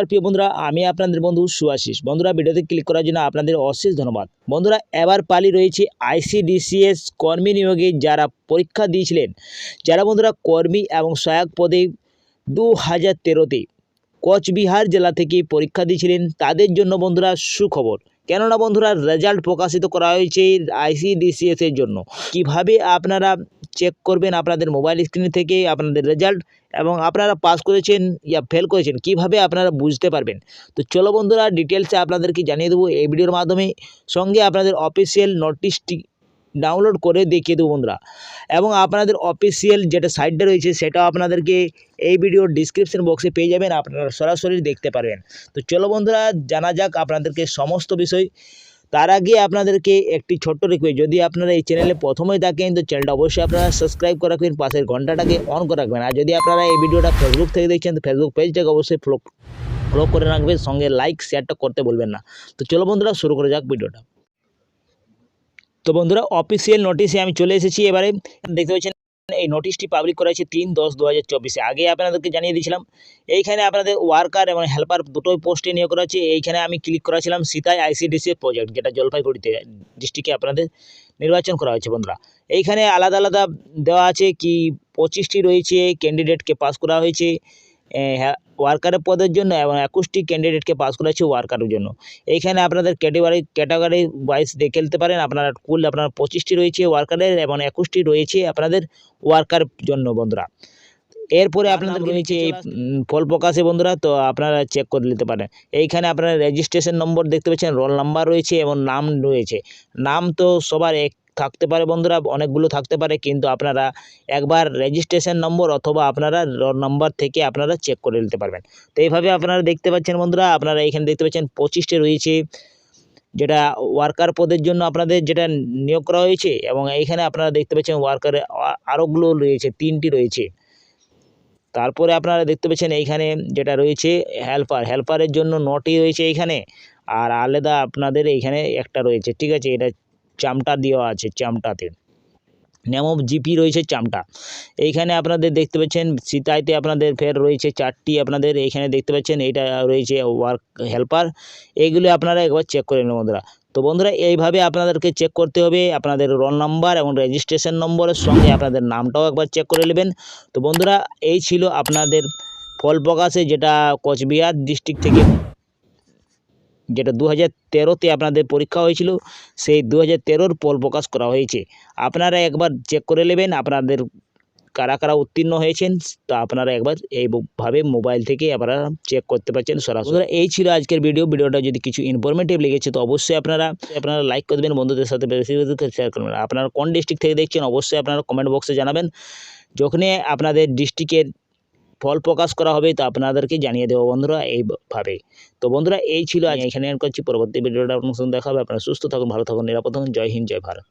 নমস্কার প্রিয় বন্ধুরা, আমি আপনাদের বন্ধু সুয়াশিস বন্ধুরা, ভিডিওতে ক্লিক করার জন্য আপনাদের অশেষ ধন্যবাদ। বন্ধুরা, এবার পালি রয়েছে আইসিডিসিএস কর্মী নিয়োগে যারা পরীক্ষা দিয়েছিলেন। যারা বন্ধুরা কর্মী এবং সহায়ক পদে দু হাজার তেরোতে কোচবিহার জেলা থেকে পরীক্ষা দিয়েছিলেন, তাদের জন্য বন্ধুরা সুখবর। কেননা বন্ধুরা রেজাল্ট প্রকাশিত করা হয়েছে আইসিডিসিএস এর জন্য। কীভাবে আপনারা চেক করবেন আপনাদের মোবাইল স্ক্রিন থেকে আপনাদের রেজাল্ট এবং আপনারা পাস করেছেন ইয়া ফেল করেছেন, কীভাবে আপনারা বুঝতে পারবেন? তো চলো বন্ধুরা ডিটেলসে আপনাদেরকে জানিয়ে দেবো এই ভিডিওর মাধ্যমে। সঙ্গে আপনাদের অফিসিয়াল নোটিশটি ডাউনলোড করে দেখিয়ে দেবো বন্ধুরা। এবং আপনাদের অফিসিয়াল যেটা সাইটটা রয়েছে, সেটাও আপনাদেরকে এই ভিডিওর ডিসক্রিপশন বক্সে পেয়ে যাবেন, আপনারা সরাসরি দেখতে পারবেন। তো চলো বন্ধুরা, জানা যাক আপনাদেরকে সমস্ত বিষয়। তার আগে আপনাদেরকে একটি ছোট্ট রিকোয়েস্ট যদি আপনারা এই চ্যানেলে প্রথমেই থাকেন, তো চ্যানেলটা অবশ্যই আপনারা সাবস্ক্রাইব করে রাখবেন, পাশের ঘন্টাটাকে অন করে রাখবেন। আর যদি আপনারা এই ভিডিওটা ফেসবুক থেকে দেখছেন, তো ফেসবুক পেজটাকে অবশ্যই ফলো ফলো করে রাখবেন, সঙ্গে লাইক শেয়ারটা করতে বলবেন না। তো চলো বন্ধুরা, শুরু করে যাক ভিডিওটা তো বন্ধুরা অফিসিয়াল নোটিশে আমি চলে এসেছি। এবারে দেখতে পাচ্ছেন, এই নোটিশটি পাবলিক করা হয়েছে তিন দশ দু হাজার চব্বিশে। আগে আপনাদেরকে জানিয়ে দিয়েছিলাম, এইখানে আপনাদের ওয়ার্কার এবং হেল্পার দুটোই পোস্টে নিয়োগ করা হচ্ছে এইখানে আমি ক্লিক করেছিলাম সীতাই আইসিডিসি প্রজেক্ট যেটা জলপাইগুড়িতে ডিস্ট্রিক্টে আপনাদের নির্বাচন করা হয়েছে বন্ধুরা। এইখানে আলাদা আলাদা দেওয়া আছে কি পঁচিশটি রয়েছে ক্যান্ডিডেটকে পাস করা হয়েছে। ওয়ার্কারের পদের জন্য এবং একুশটি ক্যান্ডিডেটকে পাস করা হয়েছে ওয়ার্কারের জন্য। এইখানে আপনাদের ক্যাটেগরি ক্যাটাগরি ওয়াইজ দেখে নিতে পারেন আপনার কুল আপনার পঁচিশটি রয়েছে ওয়ার্কারের এবং একুশটি রয়েছে আপনাদের ওয়ার্কার জন্য বন্ধুরা। এরপরে আপনাদের রয়েছে এই ফল প্রকাশে বন্ধুরা তো আপনারা চেক করে নিতে পারেন। এইখানে আপনারা রেজিস্ট্রেশন নম্বর দেখতে পাচ্ছেন রোল নাম্বার রয়েছে এবং নাম রয়েছে। নাম তো সবার এক থাকতে পারে বন্ধুরা, অনেকগুলো থাকতে পারে, কিন্তু আপনারা একবার রেজিস্ট্রেশন নম্বর অথবা আপনারা রোল নাম্বার থেকে আপনারা চেক করে নিতে পারবেন। তো এইভাবে আপনারা দেখতে পাচ্ছেন বন্ধুরা, আপনারা এখানে দেখতে পাচ্ছেন পঁচিশটি রয়েছে, যেটা ওয়ার্কার পদের জন্য আপনাদের যেটা নিয়োগ করা হয়েছে, এবং এইখানে আপনারা দেখতে পাচ্ছেন ওয়ার্কারে আরোগুলো রয়েছে, তিনটি রয়েছে। তারপরে আপনারা দেখতে পাচ্ছেন এইখানে যেটা রয়েছে হেল্পার হেল্পারের জন্য নটি রয়েছে এইখানে, আর আলাদা আপনাদের এইখানে একটা রয়েছে, ঠিক আছে? এটা চামটা দেওয়া আছে, চামটাতে। নেমো জিপি রয়েছে চামটা। এইখানে আপনাদের দেখতে পাচ্ছেন, সিতাইতে আপনাদের ফের রয়েছে চারটি আপনাদের, এইখানে দেখতে পাচ্ছেন এইটা রয়েছে ওয়ার্ক হেল্পার। এইগুলো আপনারা একবার চেক করে নেন বন্ধুরা। তো বন্ধুরা, এইভাবে আপনাদেরকে চেক করতে হবে, আপনাদের রোল নাম্বার এবং রেজিস্ট্রেশন নম্বরের সঙ্গে আপনাদের নামটাও একবার চেক করে নেবেন। তো বন্ধুরা, এই ছিল আপনাদের ফল প্রকাশে, যেটা কোচবিহার ডিস্ট্রিক্ট থেকে যেটা দু হাজার তেরোতে আপনাদের পরীক্ষা হয়েছিল, সেই দু হাজার তেরোর ফল প্রকাশ করা হয়েছে। আপনারা একবার চেক করে নেবেন, আপনাদের কারা কারা উত্তীর্ণ হয়েছেন, তো আপনারা একবার এইভাবে মোবাইল থেকে আপনারা চেক করতে পারছেন সরাসরি। এই ছিল আজকের ভিডিও ভিডিওটা যদি কিছু ইনফরমেটিভ লেগেছে, তো অবশ্যই আপনারা আপনারা লাইক করে দেবেন, বন্ধুদের সাথে বেশি শেয়ার করবেন আপনারা কোন ডিস্ট্রিক্ট থেকে দেখছেন, অবশ্যই আপনারা কমেন্ট বক্সে জানাবেন। যখনই আপনাদের ডিস্ট্রিক্টের ফল প্রকাশ করা হবে, তো আপনাদেরকে জানিয়ে দেবো বন্ধুরা এইভাবে। তো বন্ধুরা, এই ছিল আজ এখানে করছি। পরবর্তী ভিডিওটা আপনার সঙ্গে দেখা হবে। আপনারা সুস্থ থাকুন, ভালো থাকুন, নিরাপদ থাকুন। জয় হিন্দ, জয় ভারত।